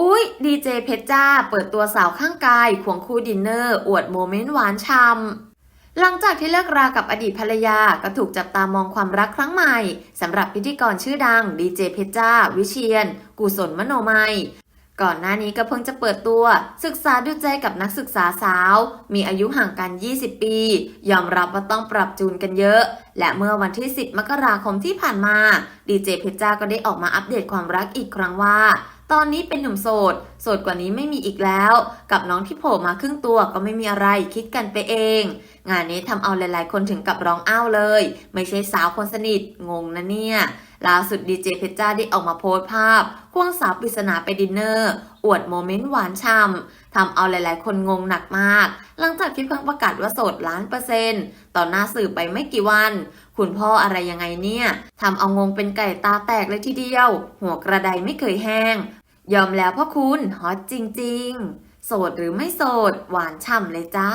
อุ๊ย ดีเจเพชรจ้า เปิดตัวสาวข้างกาย ควงคู่ดินเนอร์ อวดโมเมนต์หวานช่ำหลังจากที่เลิกรากับอดีตภรรยา ก็ถูกจับตามองความรักครั้งใหม่สำหรับพิธีกรชื่อดัง ดีเจเพชรจ้า วิเชียน กุศลมโนมัย ก่อนหน้านี้ก็เพิ่งจะเปิดตัว ศึกษาดูใจกับนักศึกษาสาว มีอายุห่างกัน 20 ปี ยอมรับว่าต้องปรับจูนกันเยอะ และเมื่อวันที่ 10 มกราคมที่ผ่านมา ดีเจเพชรจ้าก็ได้ออกมาอัปเดตความรักอีกครั้งว่า ตอนนี้เป็นหนุ่มโสด โสดกว่านี้ไม่มีอีกแล้ว กับน้องที่โผล่มาครึ่งตัวก็ไม่มีอะไรคิดกันไปเอง งานนี้ทำเอาหลายๆ คนถึงกับร้องอ้าวเลย ไม่ใช่สาวคนสนิท งงนะเนี่ยล่าสุดดีเจเพชรจ้าได้ออกมาโพสต์ภาพ ควงสาวปริศนาไปดินเนอร์ อวดโมเมนต์หวานช่ำทำเอาหลายๆ คนงงหนักมาก หลังจากที่เพิ่งประกาศว่าโสดล้านเปอร์เซ็นต์ต่อหน้าสื่อไปไม่กี่วัน คุณพ่ออะไรยังไงเนี่ยทำเอางงเป็นไก่ตาแตกเลยทีเดียว หัวกระไดไม่เคยแห้ง ยอมแล้วพ่อคุณฮอตจริง ๆ โสดหรือไม่โสด หวานฉ่ำเลยจ้า